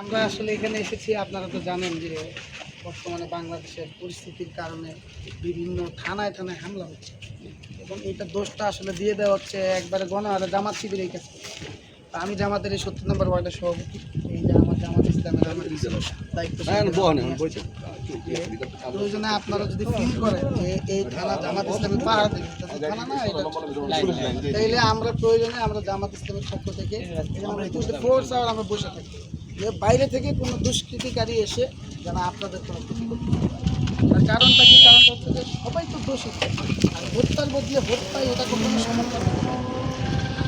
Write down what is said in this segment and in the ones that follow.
আমরা আসলে এখানে এসেছি আপনারা তো জানেন যে বর্তমানে বাংলাদেশের পরিস্থিতির কারণে বিভিন্ন থানায় থানায় হামলা হচ্ছে। এবং এটা দোষটা আসলে দিয়ে দেওয়া হচ্ছে একবারে গণহারে জামাত শিবিরের কাছে। তা আমি জামাতের এই সত্তর নম্বর ওয়ার্ডের সভাপতি। এই যে আমার জামাত ইসলামের দায়িত্ব প্রয়োজনে আপনারা যদি ফিল করেন যে এই থানা জামাত ইসলামের পাহাড় থানা না তাইলে আমরা প্রয়োজনে আমরা জামাত ইসলামের পক্ষ থেকে ফোর্স আর আমরা বসে থাকি। যে বাইরে থেকে কোনো দুষ্কৃতিকারী এসে যেন আপনাদের কোনো ক্ষতি করতে। তার কারণটা কি কারণটা হচ্ছে যে সবাই তো দোষী আর হত্যার বদলে হত্যায় এটা কোনো সমর্থন।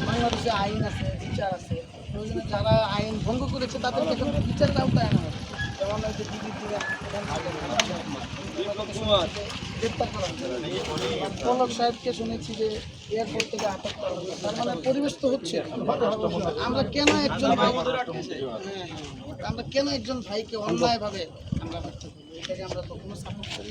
বাংলাদেশে আইন আছে, বিচার আছে প্রয়োজনে যারা আইন ভঙ্গ করেছে, তাদেরকে তো বিচারের আওতায় আনা হবে যেমন দিদির দিকে গ্রেপ্তার করা পলক সাহেবকে শুনেছি যে এয়ারপোর্ট থেকে আটক করা হয়েছে। তার মানে পরিবেশ তো হচ্ছে। আমরা কেন একজন ভাই হ্যাঁ, আমরা কেন একজন ভাইকে অন্যায়ভাবে আমরা এটাকে আমরা কখনো সাপোর্ট করি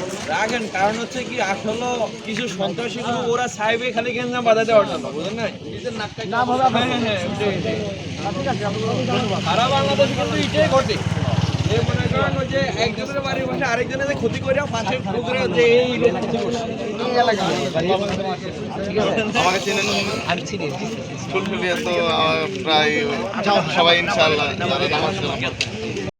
রাখেন কারণ হচ্ছে কি আসলে কিছু সন্ত্রাসী গ্রুপ ওরা সাহেবে খালি গেঞ্জাম বাধা দেওয়ার জন্য বুঝলেন না হ্যাঁ, হ্যাঁ, হ্যাঁ। সারা বাংলাদেশ কিন্তু এটাই ঘটে। যে মনে করেন ওই যে একজনের বাড়ির পাশে আরেকজনের যে ক্ষতি করে পাশের পুকুরে যে এই লোক ক্ষতি করছে। আমাকে চিনেন ফুলফুলিয়া তো প্রায় সবাই ইনশাআল্লাহ